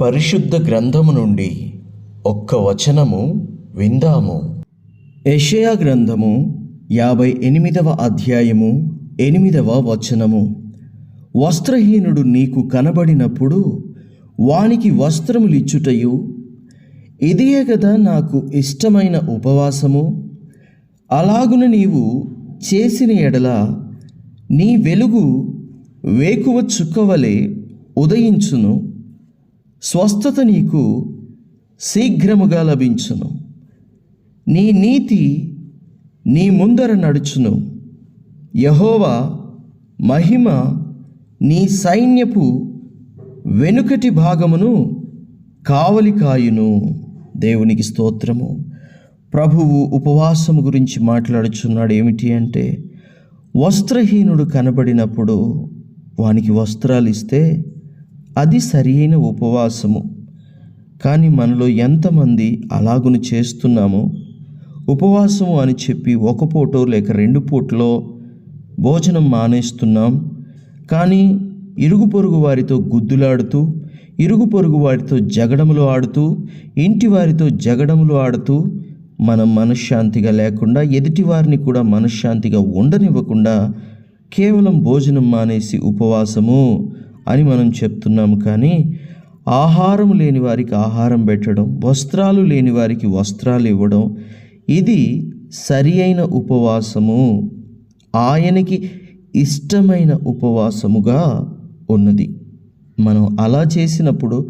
పరిశుద్ధ గ్రంథము నుండి ఒక్క వచనము విందాము. యషయా గ్రంథము యాభై ఎనిమిదవ అధ్యాయము ఎనిమిదవ వచనము. వస్త్రహీనుడు నీకు కనబడినప్పుడు వానికి వస్త్రములిచ్చుటయు ఇదియే కదా నాకు ఇష్టమైన ఉపవాసము. అలాగున నీవు చేసిన ఎడల నీ వెలుగు వేకువ చుక్కవలే ఉదయించును. స్వస్థత నీకు శీఘ్రముగా లభించును. నీ నీతి నీ ముందర నడుచును. యహోవా మహిమ నీ సైన్యపు వెనుకటి భాగమును కావలి కాయును. దేవునికి స్తోత్రము. ప్రభువు ఉపవాసము గురించి మాట్లాడుచున్నాడు ఏమిటి అంటే వస్త్రహీనుడు కనబడినప్పుడు వానికి వస్త్రాలు ఇస్తే అది సరి అయిన ఉపవాసము. కానీ మనలో ఎంతమంది అలాగును చేస్తున్నామో? ఉపవాసము అని చెప్పి ఒక పూటో లేక రెండు పూటలో భోజనం మానేస్తున్నాం. కానీ ఇరుగు పొరుగు వారితో గుద్దులాడుతూ ఇరుగు పొరుగు వారితో జగడములు ఆడుతూ ఇంటి వారితో జగడములు ఆడుతూ మనం మనశ్శాంతిగా లేకుండా ఎదుటి వారిని కూడా మనశ్శాంతిగా ఉండనివ్వకుండా కేవలం భోజనం మానేసి ఉపవాసము. అని మనం చెప్తున్నాము. కానీ ఆహారం లేని వారికి ఆహారం పెట్టడం వస్త్రాలు లేని వారికి వస్త్రాలు ఇవ్వడం ఇది సరి అయిన ఉపవాసము. ఆయనకి ఇష్టమైన ఉపవాసముగా ఉన్నది. మనం అలా చేసినప్పుడు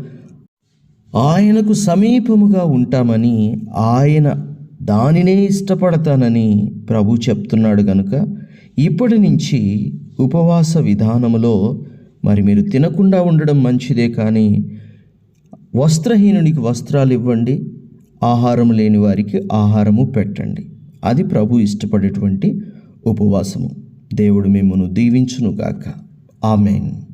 ఆయనకు సమీపముగా ఉంటామని ఆయన దానినే ఇష్టపడతానని ప్రభు చెప్తున్నాడు గనుక ఇప్పటి నుంచి ఉపవాస విధానములో మరి మీరు తినకుండా ఉండడం మంచిదే కానీ వస్త్రహీనునికి వస్త్రాలు ఇవ్వండి ఆహారం లేని వారికి ఆహారము పెట్టండి. అది ప్రభు ఇష్టపడేటువంటి ఉపవాసము. దేవుడు మిమ్మను దీవించునుగాక. ఆమెన్.